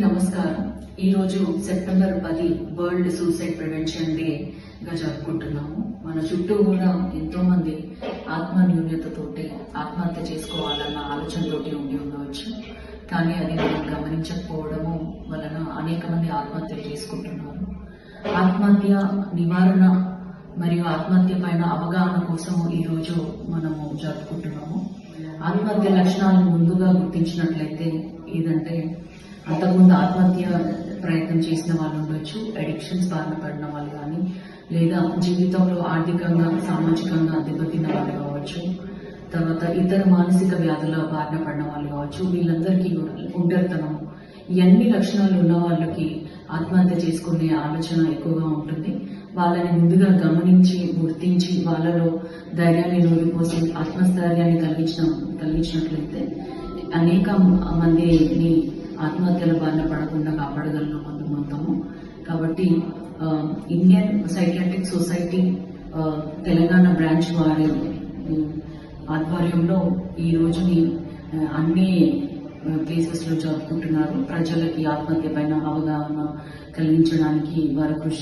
నమస్కారం. ఈరోజు సెప్టెంబర్ పది వరల్డ్ సూసైడ్ ప్రివెన్షన్ డే గా జరుపుకుంటున్నాము. మన చుట్టూ కూడా ఎంతో మంది ఆత్మ న్యూన్యతతోటి ఆత్మహత్య చేసుకోవాలన్న ఆలోచనతోటి ఉండి ఉండవచ్చు. కానీ అది మనం గమనించకపోవడము వలన అనేక మంది ఆత్మహత్యలు చేసుకుంటున్నారు. ఆత్మహత్య నివారణ మరియు ఆత్మహత్య పైన అవగాహన కోసం ఈరోజు మనము జరుపుకుంటున్నాము. ఆత్మహత్య లక్షణాలను ముందుగా గుర్తించినట్లయితే ఏదంటే అంతకుముందు ఆత్మహత్య ప్రయత్నం చేసిన వాళ్ళు ఉండొచ్చు అడిక్షన్స్ బారిన పడిన వాళ్ళు కానీ లేదా జీవితంలో ఆర్థికంగా సామాజికంగా దెబ్బతిన్న వాళ్ళు కావచ్చు తర్వాత ఇతర మానసిక వ్యాధుల బారిన పడిన వాళ్ళు కావచ్చు వీళ్ళందరికీ ఒంటరితనం. ఇవన్నీ లక్షణాలు ఉన్న వాళ్ళకి ఆత్మహత్య చేసుకునే ఆలోచన ఎక్కువగా ఉంటుంది. వాళ్ళని ముందుగా గమనించి గుర్తించి వాళ్ళలో ధైర్యాన్ని నూరిపోసి ఆత్మస్థైర్యాన్ని కలిగించిన కలిగించినట్లయితే అనేక మందిని ఆత్మహత్యల బారిన పడకుండా కాపాడగలను మొత్తము కాబట్టి Indian psychiatric society Telangana branch వారి ఆధ్వర్యంలో ఈ రోజుని అన్ని ప్లేసెస్లో జరుపుకుంటున్నారు. ప్రజలకి ఆత్మహత్య పైన అవగాహన కలిగించడానికి వారు కృషి